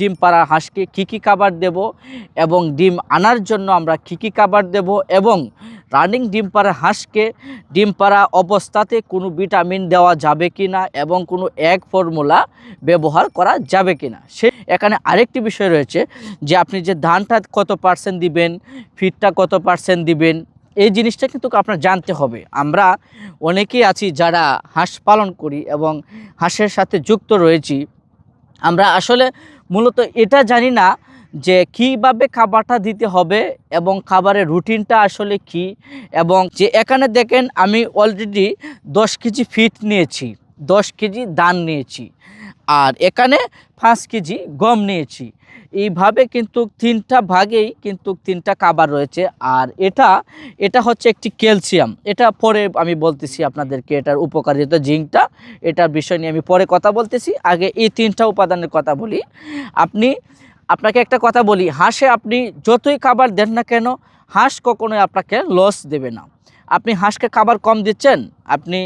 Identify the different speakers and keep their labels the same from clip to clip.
Speaker 1: ডিম পাড়া হাঁসকে কী কী খাবার দেব এবং ডিম আনার জন্য আমরা কী কী খাবার দেব এবং রানিং ডিম পাড়া হাঁসকে ডিম পাড়া অবস্থাতে কোনো ভিটামিন দেওয়া যাবে কি না এবং কোনো এক ফর্মুলা ব্যবহার করা যাবে কি না? সে এখানে আরেকটি বিষয় রয়েছে যে আপনি যে ধানটা কত পার্সেন্ট দিবেন, ফিটটা কত পার্সেন্ট দিবেন, এই জিনিসটা কিন্তু আপনার জানতে হবে। আমরা অনেকেই আছি যারা হাঁস পালন করি এবং হাঁসের সাথে যুক্ত রয়েছি। আমরা আসলে মূলত এটা জানি না যে কীভাবে খাবারটা দিতে হবে এবং খাবারের রুটিনটা আসলে কি এবং যে এখানে দেখেন আমি অলরেডি দশ কেজি ফিট নিয়েছি। দশ কেজি দান নিয়েছি আর এখানে পাঁচ কেজি গম নিয়েছি। এইভাবে কিন্তু তিনটা ভাগেই কিন্তু তিনটা খাবার রয়েছে আর এটা এটা হচ্ছে একটি ক্যালসিয়াম। এটা পরে আমি বলতেছি আপনাদেরকে এটার উপকারিতা জিঙ্কটা। এটার বিষয় নিয়ে আমি পরে কথা বলতেছি। আগে এই তিনটা উপাদানের কথা বলি। আপনি, আপনাকে একটা কথা বলি, হাঁসে আপনি যতই খাবার দেন না কেন, হাঁস কখনোই আপনাকে লস দেবে না। আপনি হাঁসকে খাবার কম দিচ্ছেন, আপনি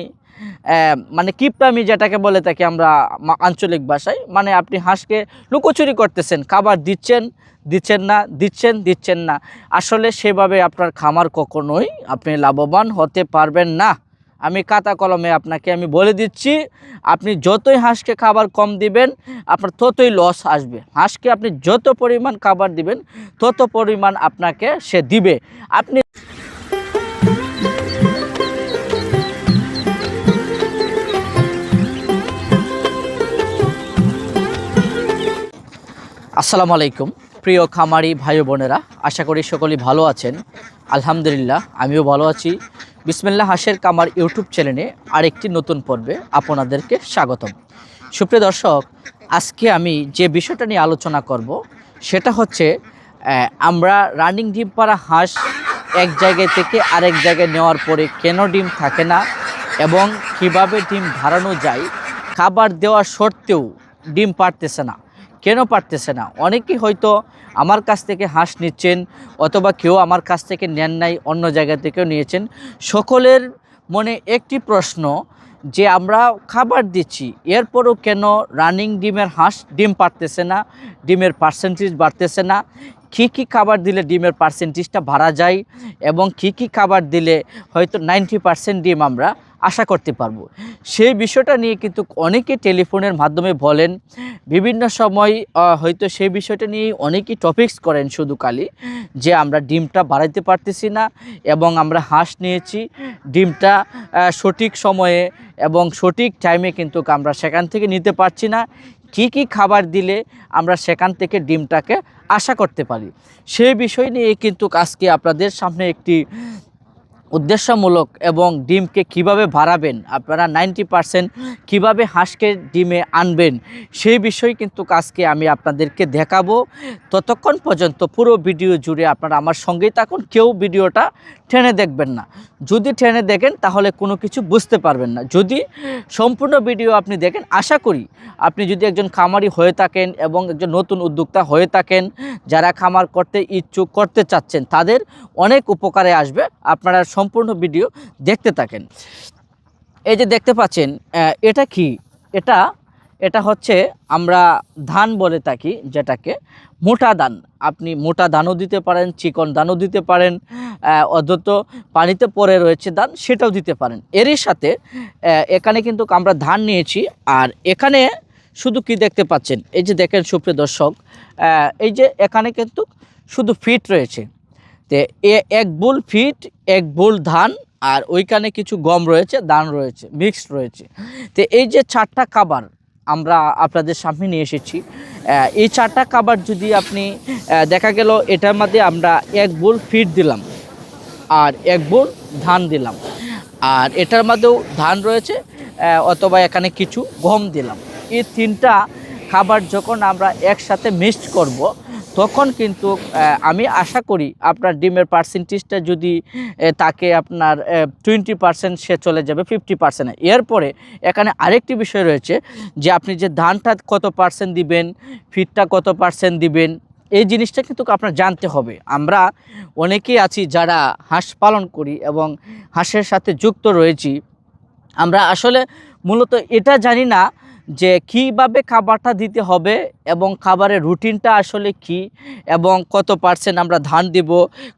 Speaker 1: মানে কিপটামি যেটাকে বলে থাকি আমরা আঞ্চলিক ভাষায়। মানে আপনি হাঁসকে লুকোচুরি করতেছেন, খাবার দিচ্ছেন দিচ্ছেন না, দিচ্ছেন দিচ্ছেন না। আসলে সেভাবে আপনার খামার কখনোই আপনি লাভবান হতে পারবেন না। আমি কাতা কলমে আপনাকে আমি বলে দিচ্ছি, আপনি যতই হাঁসকে খাবার কম দিবেন, আপনার ততই লস আসবে। হাঁসকে আপনি যত পরিমাণ খাবার দিবেন, তত পরিমাণ আপনাকে সে দিবে। আপনি আসসালামু আলাইকুম। প্রিয় খামারি ভাই বোনেরা, আশা করি সকলেই ভালো আছেন। আলহামদুলিল্লাহ, আমিও ভালো আছি। বিসমিল্লাহ হাসের কামার ইউটিউব চ্যানেলে আরেকটি নতুন পর্বে আপনাদেরকে স্বাগতম। সুপ্রিয় দর্শক, আজকে আমি যে বিষয়টা নিয়ে আলোচনা করব, সেটা হচ্ছে আমরা রানিং ডিম পাড়া হাঁস এক জায়গায় থেকে আরেক জায়গায় নেওয়ার পরে কেন ডিম থাকে না এবং কীভাবে ডিম ধারানো যায়, খাবার দেওয়া সত্ত্বেও ডিম পারতেছে না। কেন পারতেছে না? অনেকেই হয়তো আমার কাছ থেকে হাঁস নিচ্ছেন অথবা কেউ আমার কাছ থেকে নেন নাই, অন্য জায়গা থেকেও নিয়েছেন। সকলের মনে একটি প্রশ্ন যে আমরা খাবার দিচ্ছি, এরপরও কেন রানিং ডিমের হাঁস ডিম পারতেছে না, ডিমের পার্সেন্টেজ বাড়তেছে না? কী কী খাবার দিলে ডিমের পার্সেন্টেজটা বাড়া যায় এবং কী কী খাবার দিলে হয়তো নাইনটি পার্সেন্ট ডিম আমরা আশা করতে পারব। সেই বিষয়টা নিয়ে কিন্তু অনেকে টেলিফোনের মাধ্যমে বলেন, বিভিন্ন সময় হয়তো সেই বিষয়টা নিয়ে অনেকেই টপিকস করেন শুধু খালি, যে আমরা ডিমটা বাড়াইতে পারতেছি না এবং আমরা হাঁস নিয়েছি, ডিমটা সঠিক সময়ে এবং সঠিক টাইমে কিন্তু আমরা সেখান থেকে নিতে পারছি না। কি কি খাবার দিলে আমরা সেখান থেকে ডিমটাকে আশা করতে পারি? সেই বিষয় নিয়ে কিন্তু আজকে আপনাদের সামনে একটি উদ্দেশ্যমূলক এবং ডিমকে কীভাবে বাড়াবেন, আপনারা নাইনটি পারসেন্ট কীভাবে হাঁসকে ডিমে আনবেন, সেই বিষয়ে কিন্তু কাজকে আমি আপনাদেরকে দেখাবো। ততক্ষণ পর্যন্ত পুরো ভিডিও জুড়ে আপনারা আমার সঙ্গেই থাকুন। কেউ ভিডিওটা টেনে দেখবেন না। যদি টেনে দেখেন, তাহলে কোনো কিছু বুঝতে পারবেন না। যদি সম্পূর্ণ ভিডিও আপনি দেখেন, আশা করি আপনি যদি একজন খামারি হয়ে থাকেন এবং একজন নতুন উদ্যোক্তা হয়ে থাকেন, যারা খামার করতে ইচ্ছুক, করতে চাচ্ছেন, তাদের অনেক উপকারে আসবে আপনারা সম্পূর্ণ ভিডিও দেখতে থাকেন। এই যে দেখতে পাচ্ছেন এটা কি? এটা এটা হচ্ছে আমরা ধান বলে থাকি, যেটাকে মোটা ধান। আপনি মোটা ধানও দিতে পারেন, চিকন ধানও দিতে পারেন অন্তত পানিতে পড়ে রয়েছে ধান, সেটাও দিতে পারেন। এরই সাথে এখানে কিন্তু আমরা ধান নিয়েছি, আর এখানে শুধু কি দেখতে পাচ্ছেন? এই যে দেখেন সুপ্রিয় দর্শক এই যে এখানে কিন্তু শুধু ফিট রয়েছে। তে এক বুল ফিট, এক বুল ধান, আর ওইখানে কিছু গম রয়েছে, ধান রয়েছে, মিক্সড রয়েছে। তো এই যে চারটা খাবার আমরা আপনাদের সামনে নিয়ে এসেছি। এই চারটা খাবার যদি আপনি দেখা গেল এটার মধ্যে আমরা এক বোল ফিট দিলাম আর এক বোল ধান দিলাম। আর এটার মধ্যেও ধান রয়েছে অথবা এখানে কিছু গম দিলাম। এই তিনটা খাবার যখন আমরা একসাথে মিক্সড করব তখন কিন্তু আমি আশা করি আপনার ডিমের পার্সেন্টেজটা যদি তাকে আপনার টোয়েন্টি পার্সেন্ট সে চলে যাবে ফিফটি পার্সেন্ট এরপরে এখানে আরেকটি বিষয় রয়েছে যে, আপনি যে ধানটা কত পার্সেন্ট দিবেন, ফিটটা কত পার্সেন্ট দিবেন, এই জিনিসটা কিন্তু আপনার জানতে হবে। আমরা অনেকেই আছি যারা হাঁস পালন করি এবং হাঁসের সাথে যুক্ত রয়েছি। আমরা আসলে মূলত এটা জানি না যে কীভাবে খাবারটা দিতে হবে এবং খাবারের রুটিনটা আসলে কি এবং কত পার্সেন্ট আমরা ধান দেব,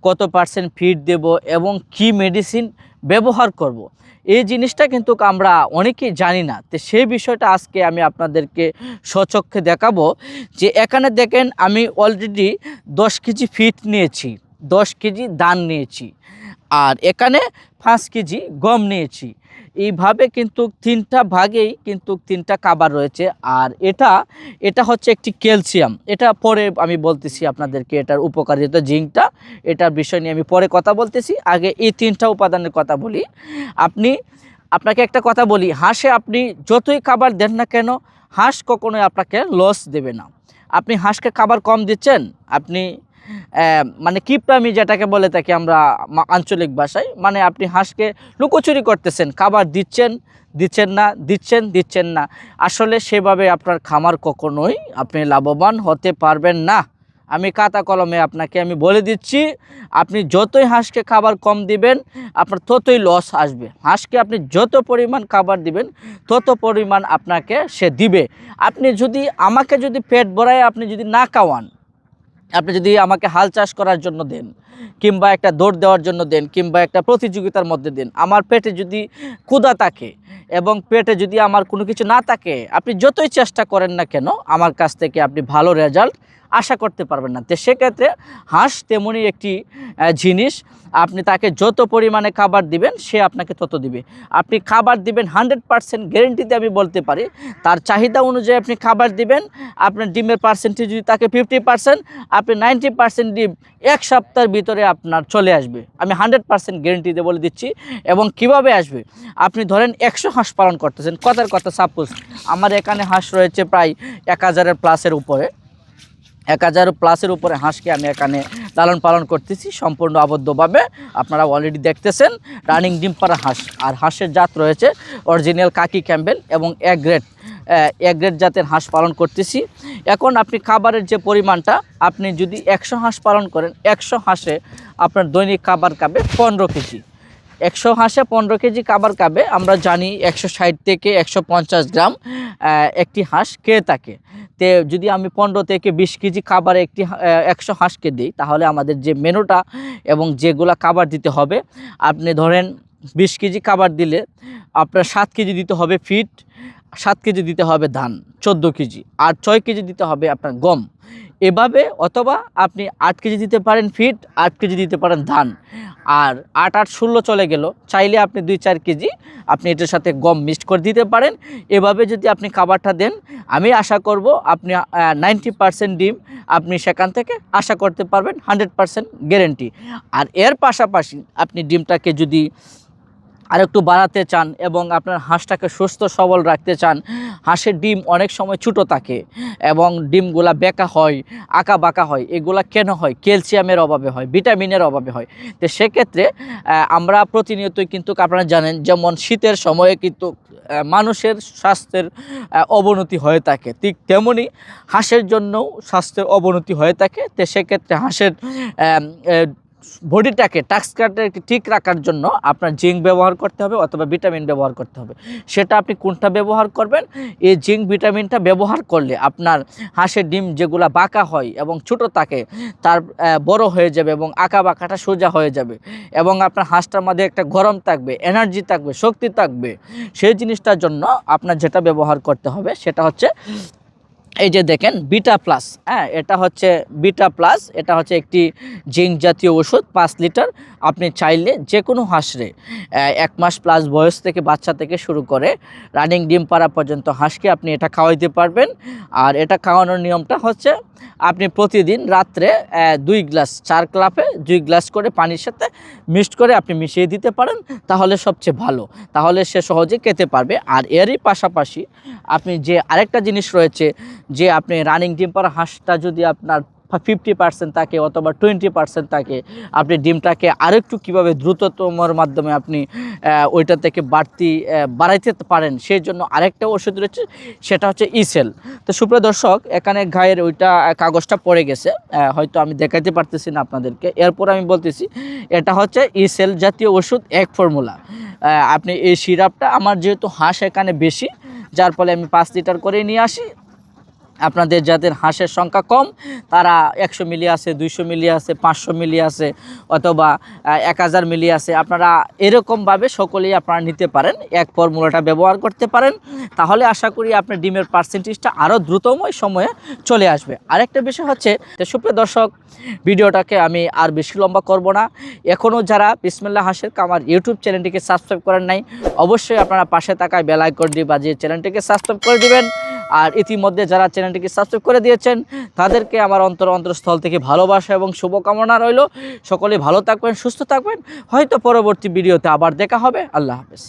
Speaker 1: কত পার্সেন্ট ফিড দেব এবং কি মেডিসিন ব্যবহার করব। এই জিনিসটা কিন্তু আমরা অনেকেই জানি না তো সেই বিষয়টা আজকে আমি আপনাদেরকে সচক্ষে দেখাবো যে এখানে দেখেন আমি অলরেডি দশ কেজি ফিট নিয়েছি দশ কেজি ধান নিয়েছি। আর এখানে পাঁচ কেজি গম নিয়েছি। এইভাবে কিন্তু তিনটা ভাগেই কিন্তু তিনটা খাবার রয়েছে। আর এটা এটা হচ্ছে একটি ক্যালসিয়াম। এটা পরে আমি বলতেছি আপনাদেরকে এটার উপকারিতা জিঙ্কটা এটার বিষয় নিয়ে আমি পরে কথা বলতেছি। আগে এই তিনটা উপাদানের কথা বলি। আপনি, আপনাকে একটা কথা বলি, হাঁসে আপনি যতই খাবার দেন না কেন, হাঁস কখনোই আপনাকে লস দেবে না। আপনি হাঁসকে খাবার কম দিচ্ছেন, আপনি মানে কিপটামি যেটাকে বলে থাকি আমরা আঞ্চলিক ভাষায় মানে আপনি হাঁসকে লুকোচুরি করতেছেন, খাবার দিচ্ছেন দিচ্ছেন না, দিচ্ছেন দিচ্ছেন না। আসলে সেভাবে আপনার খামার কখনোই আপনি লাভবান হতে পারবেন না। আমি খাতা কলমে আপনাকে আমি বলে দিচ্ছি, আপনি যতই হাঁসকে খাবার কম দিবেন, আপনার ততই লস আসবে। হাঁসকে আপনি যত পরিমাণ খাবার দিবেন, তত পরিমাণ আপনাকে সে দিবে। আপনি যদি, আমাকে যদি পেট ভরায় আপনি যদি না খাওয়ান আপনি যদি আমাকে হাল চাষ করার জন্য দেন, কিংবা একটা দৌড় দেওয়ার জন্য দেন, কিংবা একটা প্রতিযোগিতার মধ্যে দেন, আমার পেটে যদি ক্ষুধা থাকে এবং পেটে যদি আমার কোনো কিছু না থাকে, আপনি যতই চেষ্টা করেন না কেন, আমার কাছ থেকে আপনি ভালো রেজাল্ট আশা করতে পারবেন না। তো সেক্ষেত্রে হাঁস তেমনই একটি জিনিস। আপনি তাকে যত পরিমাণে খাবার দিবেন, সে আপনাকে তত দিবে। আপনি খাবার দিবেন হান্ড্রেড পার্সেন্ট গ্যারেন্টিতে আমি বলতে পারি, তার চাহিদা অনুযায়ী আপনি খাবার দিবেন। আপনার ডিমের পার্সেন্টেজ যদি তাকে ফিফটি পার্সেন্ট আপনি নাইনটি পার্সেন্ট ডিম এক সপ্তাহের ভিতরে আপনার চলে আসবে। আমি হান্ড্রেড পার্সেন্ট গ্যারেন্টিতে বলে দিচ্ছি। এবং কীভাবে আসবে? আপনি ধরেন একশো হাঁস পালন করতেছেন। কথার কথা সাপোজ আমার এখানে হাঁস রয়েছে প্রায় এক হাজারের প্লাসের উপরে। এক হাজার প্লাসের উপরে হাঁসকে আমি এখানে লালন পালন করতেছি, সম্পূর্ণ আবদ্ধভাবে। আপনারা অলরেডি দেখতেছেন রানিং ডিম হাঁস। আর হাঁসের জাত রয়েছে অরিজিনাল কাকি ক্যাম্বেল এবং এক গ্রেড এক গ্রেড জাতের হাঁস পালন করতেছি। এখন আপনি খাবারের যে পরিমাণটা, আপনি যদি একশো হাঁস পালন করেন, একশো হাঁসে আপনার দৈনিক খাবার খাবে পনেরো কেজি। একশো হাঁসে পনেরো কেজি কাবার খাবে। আমরা জানি একশো ষাট থেকে একশো পঞ্চাশ গ্রাম একটি হাঁস খেয়ে থাকে। তে যদি আমি পনেরো থেকে বিশ কেজি খাবার একটি একশো হাঁসকে দিই, তাহলে আমাদের যে মেনুটা এবং যেগুলা খাবার দিতে হবে, আপনি ধরেন বিশ কেজি খাবার দিলে আপনার সাত কেজি দিতে হবে ফিট সাত কেজি দিতে হবে ধান, চোদ্দ কেজি আর ছয় কেজি দিতে হবে আপনার গম। এভাবে অথবা আপনি আট কেজি দিতে পারেন ফিট, আট কেজি দিতে পারেন ধান। আর আট আট ষোলো চলে গেল, চাইলে আপনি দুই চার কেজি আপনি এটার সাথে গম মিক্সড করে দিতে পারেন। এভাবে যদি আপনি খাবারটা দেন, আমি আশা করব আপনি নাইনটি পারসেন্ট ডিম আপনি সেখান থেকে আশা করতে পারবেন, হান্ড্রেড পারসেন্ট গ্যারেন্টি। আর এর পাশাপাশি আপনি ডিমটাকে যদি আরেকটু বাড়াতে চান এবং আপনার হাঁসটাকে সুস্থ সবল রাখতে চান, হাঁসের ডিম অনেক সময় ছোটো থাকে এবং ডিমগুলা বেঁকা হয় আঁকা বাঁকা হয়, এগুলা কেন হয়? ক্যালসিয়ামের অভাবে হয়, ভিটামিনের অভাবে হয়। তো সেক্ষেত্রে আমরা প্রতিনিয়তই কিন্তু আপনারা জানেন, যেমন শীতের সময়ে কিন্তু মানুষের স্বাস্থ্যের অবনতি হয়ে থাকে। ঠিক তেমনি হাঁসের জন্যও স্বাস্থ্যের অবনতি হয়ে থাকে। তো সেক্ষেত্রে হাঁসের বডিটাকে টাক্সকারটাকে ঠিক রাখার জন্য আপনার জিঙ্ক ব্যবহার করতে হবে অথবা ভিটামিন ব্যবহার করতে হবে। সেটা আপনি কোনটা ব্যবহার করবেন? এই জিঙ্ক ভিটামিনটা ব্যবহার করলে আপনার হাঁসের ডিম যেগুলা বাঁকা হয় এবং ছোট থাকে, তার বড় হয়ে যাবে এবং আঁকা বাঁকাটা সোজা হয়ে যাবে এবং আপনার হাঁসটার মধ্যে একটা গরম থাকবে এনার্জি থাকবে, শক্তি থাকবে। সেই জিনিসটার জন্য আপনার যেটা ব্যবহার করতে হবে সেটা হচ্ছে এই যে দেখেন, বিটা প্লাস হ্যাঁ এটা হচ্ছে বিটা প্লাস, এটা হচ্ছে একটি জিঙ্ক জাতীয় ওষুধ, পাঁচ লিটার। আপনি চাইলে যে কোনো হাঁসরে এক মাস প্লাস বয়স থেকে বাচ্চা থেকে শুরু করে রানিং ডিম পাড়া পর্যন্ত হাঁসকে আপনি এটা খাওয়াইতে পারবেন। আর এটা খাওয়ানোর নিয়মটা হচ্ছে, আপনি প্রতিদিন রাত্রে দুই গ্লাস চার ক্লাপে, দুই গ্লাস করে পানির সাথে মিক্সড করে আপনি মিশিয়ে দিতে পারেন, তাহলে সবচেয়ে ভালো। তাহলে সে সহজে খেতে পারবে। আর এরই পাশাপাশি আপনি যে আরেকটা জিনিস রয়েছে যে আপনি রানিং ডিম পাড়া হাঁসটা যদি আপনার ফিফটি পার্সেন্ট থাকে অথবা টোয়েন্টি পার্সেন্ট থাকে, আপনি ডিমটাকে আরেকটু কীভাবে দ্রুততমর মাধ্যমে আপনি ওইটা থেকে বাড়তি বাড়াইতে পারেন সেই জন্য আরেকটা ওষুধ রয়েছে, সেটা হচ্ছে ইসেল তো সুপ্রিয় দর্শক, এখানে গায়ের ওইটা কাগজটা পড়ে গেছে হয়তো আমি দেখাতে পারতেছি না আপনাদেরকে। এরপর আমি বলতেছি, এটা হচ্ছে ইসেল জাতীয় ওষুধ, এক ফর্মুলা। আপনি এই সিরাপটা, আমার যেহেতু হাঁস এখানে বেশি, যার ফলে আমি পাঁচ লিটার করে নিয়ে আসি আপনাদের যাদের হাঁসের সংখ্যা কম, তারা একশো মিলি আছে, দুইশো মিলি আছে, পাঁচশো মিলি আছে, অথবা এক হাজার মিলি আছে। আপনারা এরকমভাবে সকলেই আপনারা নিতে পারেন, এক ফর্মুলাটা ব্যবহার করতে পারেন। তাহলে আশা করি আপনার ডিমের পার্সেন্টেজটা আরও দ্রুতময় সময়ে চলে আসবে। আরেকটা বিষয় হচ্ছে সুপ্রিয় দর্শক, ভিডিওটাকে আমি আর বেশি লম্বা করব না। এখনও যারা বিসমিল্লা হাঁসের কামার ইউটিউব চ্যানেলটিকে সাবস্ক্রাইব করেন নাই, অবশ্যই আপনারা পাশে থাকায় বেল আইকনটি বাজিয়ে চ্যানেলটিকে সাবস্ক্রাইব করে দিবেন। আর ইতিমধ্যে যারা চ্যানেলটিকে সাবস্ক্রাইব করে দিয়েছেন, তাদেরকে আমার অন্তর অন্তরস্থল থেকে ভালোবাসা এবং শুভকামনা রইল। সকলে ভালো থাকবেন, সুস্থ থাকবেন। হয়তো পরবর্তী ভিডিওতে আবার দেখা হবে। আল্লাহ হাফেজ।